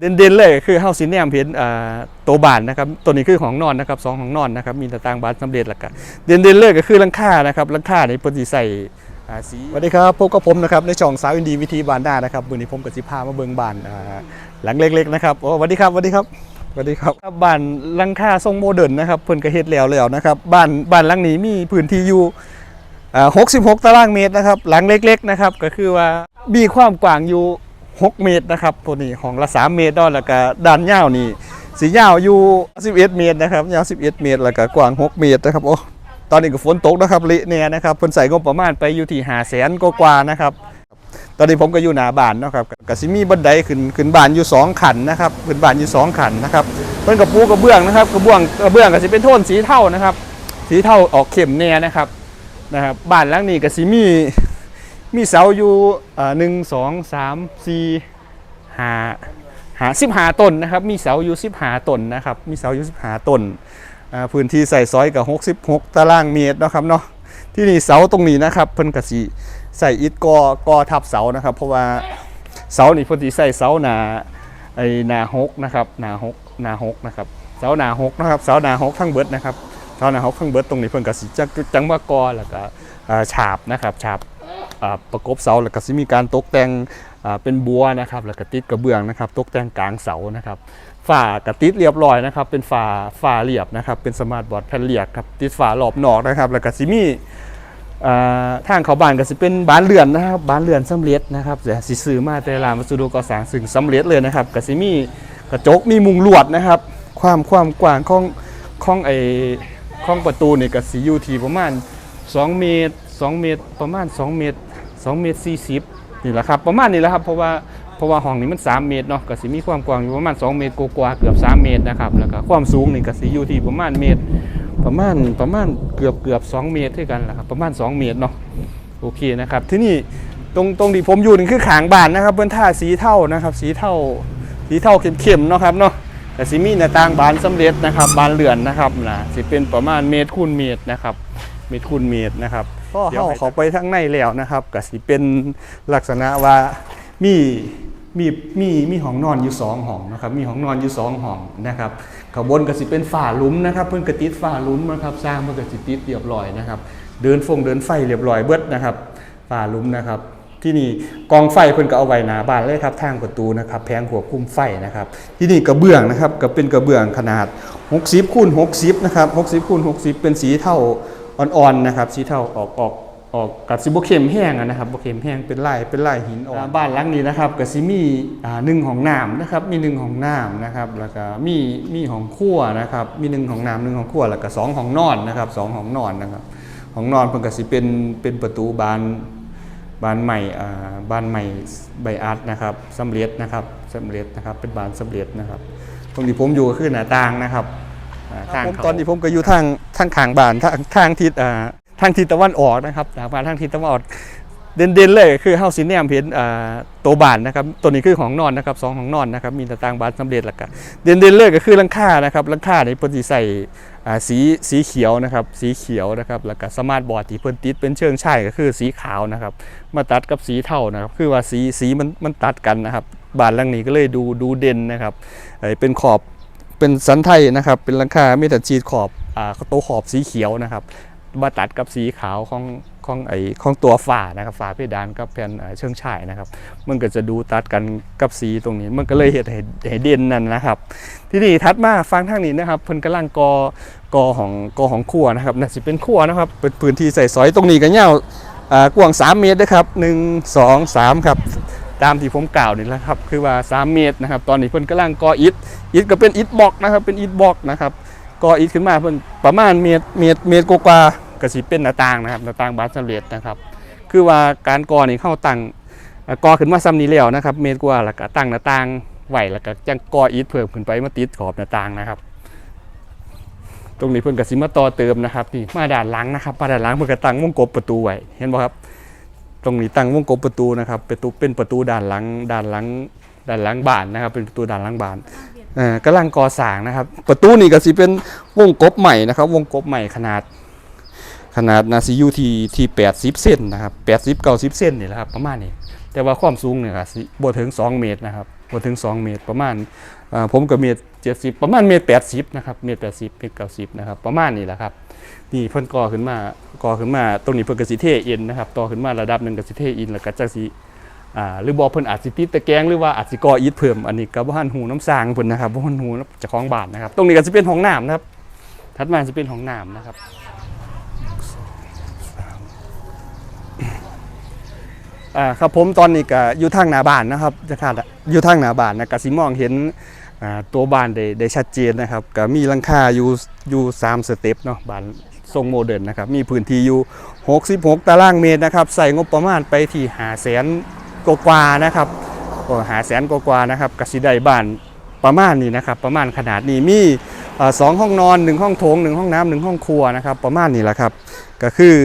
เด่นๆเลยคือเฮาสิแนมเห็นอ่าโตวบานนะครับตัวนี้คือของนอนนะครับสองของนอนนะครับมีหน้าต่างบานสำเร็จแล้วก็เด่นๆเลยก็คือหลังคานะครับหลังคานี่เพิ่นสิใส่อ่าสีสวัสดีครับพบกับผมนะครับในช่องสาวอินดีวิธีบานหน้านะครับมื้อนี้ผมกับสิพามาเบิ่งบ้านอ่าหลังเล็กๆนะครับโอ้สวัสดีครับสวัสดีครับสวัสดีครับบ้านหลังคาทรงโมเดิร์นนะครับเพิ่นก็เฮ็ดแล้วแล้วนะครับบ้านบ้านหลังนี้มีพื้นที่อยู่อ่า66ตารางเมตรนะครับหลังเล็กๆนะครับก็คือว่ามีความกว้างอยู่ 6 เมตรนะครับตัวนี้ของละ3เมตรดอนแล้วก็ด้านยาวนี่สียาวอยู่11เมตรนะครับยาว11 เมตรแล้วก็กว้าง 6 เมตรนะครับโอ้ตอนนี้ก็ฝนตกนะครับเละเนี่ยนะครับเพิ่นใส่งบประมาณไปอยู่ที่5แสนกว่านะครับ ตอนนี้ผมก็อยู่หน้าบ้านนะครับก็สิมีบันไดขึ้นขึ้นบ้านอยู่2ขันนะครับขึ้นบ้านอยู่2ขันนะครับเพิ่นกับปูกระเบื้องนะครับกระเบื้องกระเบื้องก็สิเป็นโทนสีเทานะครับ สีเทาออกเข้มแน่นะครับนะครับบ้านหลังนี้ก็สิมี มีเสาอยู่อ่าหนึ่งสองสามสี่ห้าหาสิบหาต้นนะครับ มีเสาอยู่สิบหาต้นนะครับ มีเสาอยู่สิบหาต้นพื้นที่ใส่ซอยกับหกสิบหกตารางเมตรนะครับเนาะที่นี่เสาตรงนี้นะครับเพิ่นกสิใส่อิฐกอกอทับเสานะครับ เพราะว่าเสานี่เพิ่นสิใส่เสาหนาไอหนาหกนะครับหนาหกหนาหกนะครับเสาหนาหกนะครับเสาหนาหกทั้งเบิดนะครับเท่านั้นเขางเบิดตรงนี้เพิ่นก็สิจักจังว่ากอแล้วก็ฉาบนะครับฉาบ ประกบเสาแล้วก็สิมีการตกแต่งเป็นบัวนะครับแล้วก็ติดกระเบื้องนะครับ ตกแต่งกลางเสานะครับฝากระติดเรียบร้อยนะครับ เป็นฝาฝาเรียบนะครับ เป็นสมาร์ทบอร์ดแผ่นเรียบครับติดฝ้ารอบนอกนะครับ แล้วก็สิมีทางเขาบ้านก็สิเป็นบ้านเรือนนะครับบ้านเรือนสำเร็จนะครับแต่สิซื้อมาแต่ร้านวัสดุก่อสร้างซึ่งสำเร็จเลยนะครับก็สิมีกระจกมีมุงลวดนะครับ ความความกว้างของของไอของประตูนี่ก็สิอยู่ที่ประมาณ2เมตร 2 เมตรประมาณ 2 เมตร 2 เมตร 40 นี่แหละครับ ประมาณนี้แหละครับ เพราะว่าเพราะว่าห้องนี้มัน 3 เมตรเนาะก็สิมีความกว้างอยู่ประมาณ 2 เมตรกว่าเกือบ 3 เมตรนะครับแล้วก็ความสูงนี่ก็สิอยู่ที่ประมาณเมตร ประมาณประมาณเกือบเกือบ 2 เมตรด้วยกันแหละครับประมาณ 2 เมตรเนาะโอเคนะครับที่นี่ตรงตรงที่ผมอยู่นี่คือขางบานนะครับเพิ่นท่าสีเท่านะครับ สีเท่าสีเท่าเข้มๆเนาะครับเนาะแต่สิมีหน้าต่างบานสำเร็จนะครับบานเรือนนะครับนะสิเป็นประมาณเมตรคูณเมตรนะครับเมตรคูณเมตรนะครับ ก็เข้าเขาไปทั้งในแล้วนะครับก็สิเป็นลักษณะว่ามีมีมีมีห้องนอนอยู่สองห้องนะครับมีห้องนอนอยู่สองห้องนะครับขางบนก็สิเป็นฝาหลุมนะครับเพิ่นกระติดฝาหลุมนะครับสร้างเพิ่นก็สิติดเรียบร้อยนะครับ เดินฟงเดินไฟเรียบร้อยเบิดนะครับฝาหลุมนะครับที่นี่กองไฟเพิ่นก็เอาไว้หน้าบ้านเลยครับทางประตูนะครับแผงหัวคุมไฟนะครับ ที่นี่กระเบื้องนะครับก็เป็นกระเบื้องขนาด 60คูณ60นะครับ60คูณ60 เป็นสีเทา อ่อนๆนะครับสีเทาออกออกออกกับสีบ่เข้มแห้งนะครับบ่เข้มแห้งเป็นลายเป็นลายหินอ่อนบ้านหลังนี้นะครับก็สิมีอ่าหนึ่งของน้ำนะครับมีหนึ่งของน้ำนะครับแล้วก็มีมีของครัวนะครับมีหนึ่งของน้ำหนึ่งของครัวแล้วก็สองของนอนนะครับสองของนอนนะครับของนอนเพิ่นก็สิเป็นเป็นประตูบานบ้านใหม่อ่าบ้านใหม่ใบอาร์ตนะครับสำเร็จนะครับสำเร็จนะครับเป็นบ้านสำเร็จนะครับตรงที่ผมอยู่ก็คือหน้าต่างนะครับ ทางเขาตอนนี้ผมก็อยู่ทางทางขางบานทางทางทิศอ่าทางทิศตะวันออกนะครับทางบ้านทางทิศตะวันออกเด่นๆเลยคือเฮาสิแนมเห็นอ่าโตวบานนะครับตัวนี้คือของนอนนะครับสองของนอนนะครับมีหน้าต่างบานสำเร็จแล้วก็เด่นๆเลยก็คือลังคานะครับลังคาในเพิ่นสิใส่สีสีเขียวนะครับสีเขียวนะครับแล้วก็สมาร์ทบอร์ดที่เพิ่นติดเป็นเชิงช่ายก็คือสีขาวนะครับมาตัดกับสีเทานะครับคือว่าสีสีมันมันตัดกันนะครับบานหลังนี้ก็เลยดูดูเด่นนะครับเป็นขอบ เป็นสันไทยนะครับ เป็นหลังคาไม่แต่ชีดขอบอ่าโตวขอบสีเขียวนะครับมาตัดกับสีขาวของของไอของตัวฝานะครับฝาเพดานกับแผ่นเชิงฉายนะครับมันก็จะดูตัดกันกับสีตรงนี้ มันก็เลยเห็นให้ให้เด่นนั่นนะครับ ที่นี่ทัดมาฟังทางนี้นะครับเพิ่นกำลังกอกอของกอของครัวนะครับน่าสิเป็นครัวนะครับเป็นพื้นที่ใส่ซอยตรงนี้ก็ยาวอ่ากว้าง3 เมตรนะครับ 1 2 3 ครับ ตามที่ผมกล่าวนี่แหละครับ คือว่า 3 เมตรนะครับ ตอนนี้เพิ่นกำลังก่ออิฐอิฐก็เป็นอิฐบล็อกนะครับ เป็นอิฐบล็อกนะครับก่ออิฐขึ้นมาเพิ่นประมาณเมตรเมตรเมตรกว่าๆก็สิเป็นหน้าต่างนะครับหน้าต่างบานสำเร็จนะครับ คือว่าการก่อนี่เข้าตั้งก่อขึ้นมาซ้ำนี้แล้วนะครับ เมตรกว่าแล้วก็ตั้งหน้าต่างไหวแล้วก็จังก่ออิฐเพิ่มขึ้นไปมาติดขอบหน้าต่างนะครับ ตรงนี้เพิ่นก็สิมาต่อเติมนะครับนี่มาด้านหลังนะครับมาด้านหลังเพิ่นก็ตั้งวงกบประตูไว้เห็นบ่ครับ ตรงนี้ตั้งวงกบประตูนะครับประตูเป็นประตูด้านหลังด้านหลังด้านหลังบ้านนะครับ เป็นประตูด้านหลังบ้านเอ่อกำลังก่อสร้างนะครับ ประตูนี่ก็สิเป็นวงกบใหม่นะครับ วงกบใหม่ขนาด ขนาดนาซียูทีที่แปดสิบเซนนะครับแปดสิบเก้าสิบเซนนี่แหละครับประมาณนี้แต่ว่าความสูงเนี่ยก็สิบ่ถึงสองเมตรนะครับ บ่ถึง 2 เมตรประมาณผมก็เมตร70ประมาณเมตร80นะครับเมตร80เมตร90นะครับประมาณนี้แหละครับนี่เพิ่นก่อขึ้นมาก่อขึ้นมาตรงนี้เพิ่นก็สิเทเอ็นนะครับต่อขึ้นมาระดับหนึงก็สิเทอินแล้วก็จักสิอ่าหรือบ่เพิ่นอาจสิติดตะแกงหรือว่าอาจสิก่ออิฐเพิ่มอันนี้ก็บ่ทันหูน้ำสร้างเพิ่นนะครับบ่ทันหูเจ้าของบ้านนะครับตรงนี้ก็สิเป็นห้องน้ำนะครับถัดมาสิเป็นห้องน้ำนะครับ อ่าครับผมตอนนี้ก็อยู่ทางหน้าบ้านนะครับจะขาดอยู่ทางหน้าบ้านนะก็สิมองเห็นอ่าตัวบ้านได้ได้ชัดเจนนะครับก็มีหลังคาอยู่อยู่3สเต็ปเนาะบ้านทรงโมเดิร์นนะครับมีพื้นที่อยู่ 66 ตารางเมตรนะครับใส่งบประมาณไปที่5แสนกว่านะครับก็หาแสนกว่านะครับกสิได้บ้านประมาณนี้นะครับประมาณขนาดนี้มีสองห้องนอนหนึ่งห้องโถงหนึ่งห้องน้ำหนึ่งห้องครัวนะครับประมาณนี้แหละครับก็คือ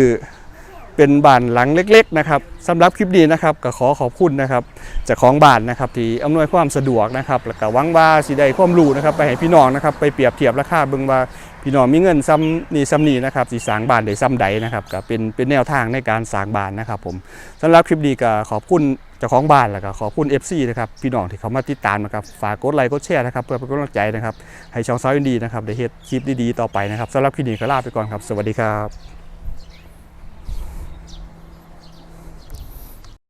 เป็นบ้านหลังเล็ก ๆ นะครับสำหรับคลิปนี้นะครับก็ขอขอบคุณนะครับจากของบ้านนะครับที่อำนวยความสะดวกนะครับแล้วก็หวังว่าสิได้ความรู้นะครับไปให้พี่น้องนะครับไปเปรียบเทียบราคาเบิ่งว่าพี่น้องมีเงินซ้ำนี่ซ้ำนี่นะครับสิสางบ้านได้ซ้ำใดนะครับก็เป็นเป็นแนวทางในการสางบ้านนะครับผมสำหรับคลิปนี้ก็ขอบคุณเจ้าของบ้านแล้วก็ขอบคุณ FC นะครับพี่น้องที่เขามาติดตามนะครับฝากกดไลค์กดแชร์นะครับเพื่อเป็นกำลังใจนะครับให้ช่องซ้ายดีนะครับได้เฮ็ดคลิปดีๆต่อไปนะครับสำหรับคลิปนี้ก็ลาไปก่อนครับ สวัสดีครับ